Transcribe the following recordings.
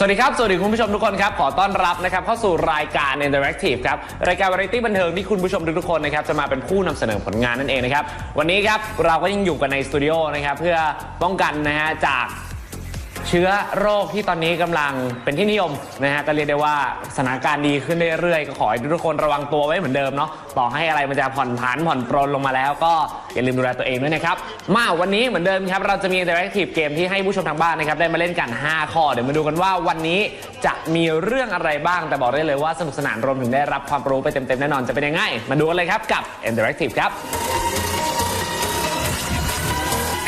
สวัสดีครับ สวัสดีคุณผู้ชมทุกคนครับ ขอต้อนรับนะครับเข้าสู่รายการ Interactive ครับ รายการวาไรตี้บันเทิงที่คุณผู้ชมทุกๆคนนะครับจะมาเป็นผู้นำเสนอผลงานนั่นเองนะครับ วันนี้ครับเราก็ยังอยู่กันในสตูดิโอนะครับเพื่อป้องกันนะฮะจาก เชื้อโรคที่ตอนนี้กำลังเป็นที่นิยมนะฮะก็เรียกได้ว่าสถานการณ์ดีขึ้นเรื่อยๆก็ขอให้ทุกคนระวังตัวไว้เหมือนเดิมเนาะต่อให้อะไรมันจะผ่อนผันผ่อนปรนลงมาแล้วก็อย่าลืมดูแลตัวเองด้วยนะครับ มาวันนี้เหมือนเดิมครับเราจะมี interactive เกมที่ให้ผู้ชมทางบ้านนะครับได้มาเล่นกัน 5 ข้อ เดี๋ยวมาดูกันว่าวันนี้จะมีเรื่องอะไรบ้างแต่บอกได้เลยว่าสนุกสนานรวมถึงได้รับความรู้ไปเต็มๆแน่นอนจะเป็นยังไงมาดูกันเลยครับกับ interactive ครับ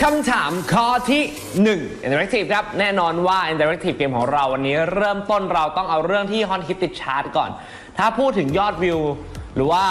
คำถามข้อที่ 1 Interactive ครับ แน่นอนว่า Interactive เกมของเราวันนี้เริ่มต้นเราต้องเอาเรื่องที่ฮอตฮิตติดชาร์ตก่อน ถ้าพูดถึงยอดวิว หรือว่า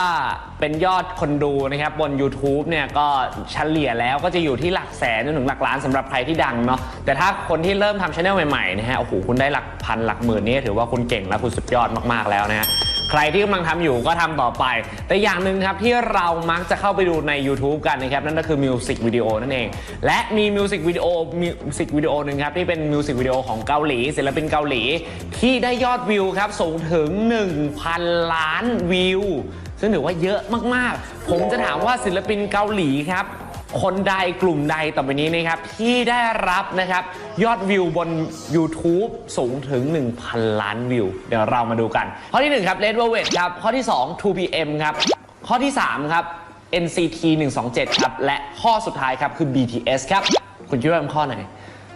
เป็นยอดคนดูนะครับ บน YouTube เนี่ยก็เฉลี่ยแล้วก็จะอยู่ที่หลักแสนจนถึงหลักล้านสำหรับใครที่ดังเนาะแต่ถ้าคนที่เริ่มทำช anel ใหม่ๆนะฮะโอ้โหคุณได้หลักพันหลักหมื่นนี่ถือว่าคุณเก่งและคุณสุดยอดมากๆแล้วนะฮะ ใครที่กำลังทำอยู่ก็ทำต่อไป แต่อย่างหนึ่งครับที่เรามักจะเข้าไปดูใน YouTube กันนะครับนั่นก็คือมิวสิกวิดีโอนั่นเอง และมีมิวสิกวิดีโอมิวสิกวิดีโอหนึ่งครับที่เป็นมิวสิกวิดีโอของเกาหลีศิลปินเกาหลี ที่ได้ยอดวิวครับสูงถึง 1,000 ล้านวิว ซึ่งถือว่าเยอะมากๆ ผมจะถามว่าศิลปินเกาหลีครับ คนใดกลุ่มใดต่อไปนี้นะครับ ที่ได้รับนะครับ ยอดวิวบน YouTube สูงถึง 1,000 ล้านวิว เดี๋ยวเรามาดูกัน ข้อที่ 1 ครับ Red Velvet ครับ ข้อที่ 2 2PM ครับ ข้อที่ 3 ครับ NCT 127 ครับ และข้อสุดท้ายครับ คือ BTS ครับ คุณคิดว่าเป็นข้อไหน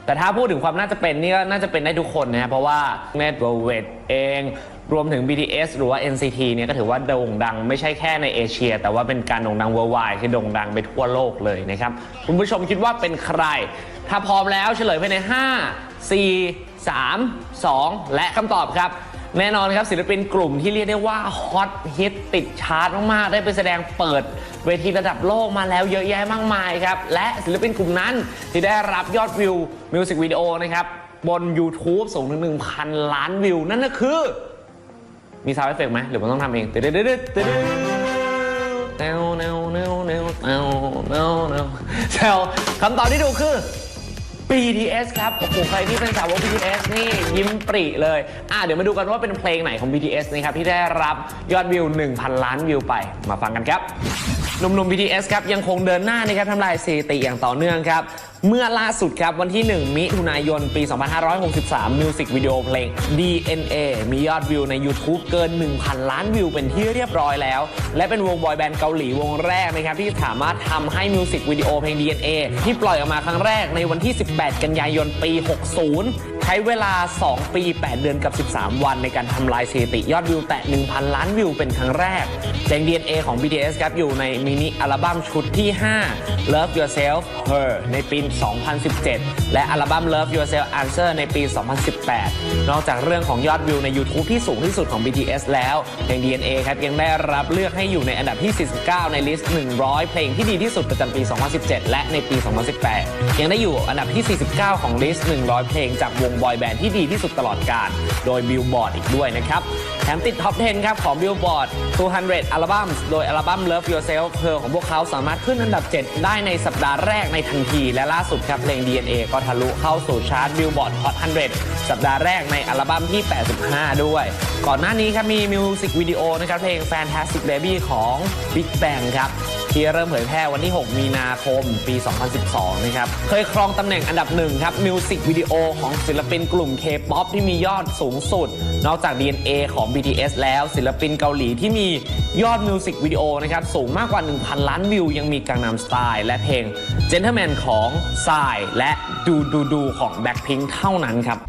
แต่ถ้าพูดถึงความน่าจะเป็นนี่ก็น่าจะเป็นได้ทุกคนนะครับเพราะว่า Red Velvet เอง รวมถึง BTS หรือว่า NCT เนี่ยก็ถือว่าโด่งดังไม่ใช่แค่ในเอเชีย แต่ว่าเป็นการโด่งดัง worldwide คือโด่งดังไปทั่วโลกเลยนะครับคุณผู้ชมคิดว่าเป็นใคร ถ้าพร้อมแล้วเฉลยภายใน 5 4 3 2 และคำตอบครับ แน่นอนครับศิลปินกลุ่มที่เรียกได้ว่าฮอตฮิตติดชาร์ตมากๆ ได้ไปแสดงเปิดเวทีระดับโลกมาแล้วเยอะแยะมากมายครับ และศิลปินกลุ่มนั้นที่ได้รับยอดวิวมิวสิกวิดีโอนะครับบน YouTube สูงถึง 1,000 ล้านวิว นั่นก็คือ มีซาวด์เอฟเฟกต์ไหมหรือมันต้องทำเองตึ๊ดตึ๊ดตึ๊ดตึ๊ดตึ๊ดแนวแนวแนวแนวแนวแนวแนวแซวคำตอบที่ถูกคือ BTS ครับ โอ้โห ใครที่เป็นสาวก BTS นี่ยิ้มปริเลย อะเดี๋ยวมาดูกันว่าเป็นเพลงไหนของ BTS นะครับที่ได้รับยอดวิว 1,000 ล้านวิวไป มาฟังกันครับ หนุ่มๆ BTS ครับยังคงเดินหน้านะครับทำลายสถิติอย่างต่อเนื่องครับ เมื่อล่าสุดครับวันที่ 1 มิถุนายน ปี 2563 มิวสิกวิดีโอเพลง DNA มียอดวิวใน YouTube เกิน 1,000 ล้านวิวเป็นที่เรียบร้อยแล้ว และเป็นวงบอยแบนด์เกาหลีวงแรกนะครับ ที่สามารถทำให้มิวสิกวิดีโอเพลง DNA ที่ปล่อยออกมาครั้งแรกในวันที่ 18 กันยายน ปี 60 ใช้เวลา 2 ปี 8 เดือนกับ 13 วันในการทำลายสถิติยอดวิวแตะ 1,000 ล้านวิวเป็นครั้งแรกเพลง DNA ของ BTS ครับอยู่ในมินิอัลบั้มชุดที่ 5 Love Yourself Her ในปี 2017 และอัลบั้ม Love Yourself Answer ในปี 2018 นอกจากเรื่องของยอดวิวใน YouTube ที่สูงที่สุดของ BTS แล้วเพลง DNA ครับยังได้รับเลือกให้อยู่ในอันดับที่ 49 ในลิสต์ 100 เพลงที่ดีที่สุดประจำปี 2017 และในปี 2018 ยังได้อยู่อันดับที่ 49 ของลิสต์ 100 เพลงจากวงบอยแบนด์ที่ดีที่สุดตลอดกาลโดย Billboard อีกด้วยนะครับ แถมติดท็อป 10 ครับ ของ Billboard 200อัลบั้มโดยอัลบั้ม Love Yourself Her ของพวกเขาสามารถขึ้นอันดับ 7 ได้ในสัปดาห์แรกในทันที และล่าสุดครับเพลง DNA ก็ทะลุเข้าสู่ชาร์ต Billboard Hot 100 สัปดาห์แรกในอัลบั้มที่ 85 ด้วย ก่อนหน้านี้ครับมีมิวสิกวิดีโอนะครับเพลง Fantastic Baby ของ Big Bang ครับ ที่เริ่มเผยแพร่วันที่ 6 มีนาคม ปี 2012 นะครับ เคยครองตำแหน่งอันดับหนึ่งครับมิวสิกวิดีโอของศิลปินกลุ่ม K-POP ที่มียอดสูงสุด นอกจาก DNA ของ BTS แล้วศิลปินเกาหลีที่มียอดมิวสิกวิดีโอนะครับสูงมากกว่า 1,000 ล้านวิว ยังมีกังนามสไตล์และเพลง Gentleman ของ s ายและดูดูดูของ Blackpink เท่านั้นครับ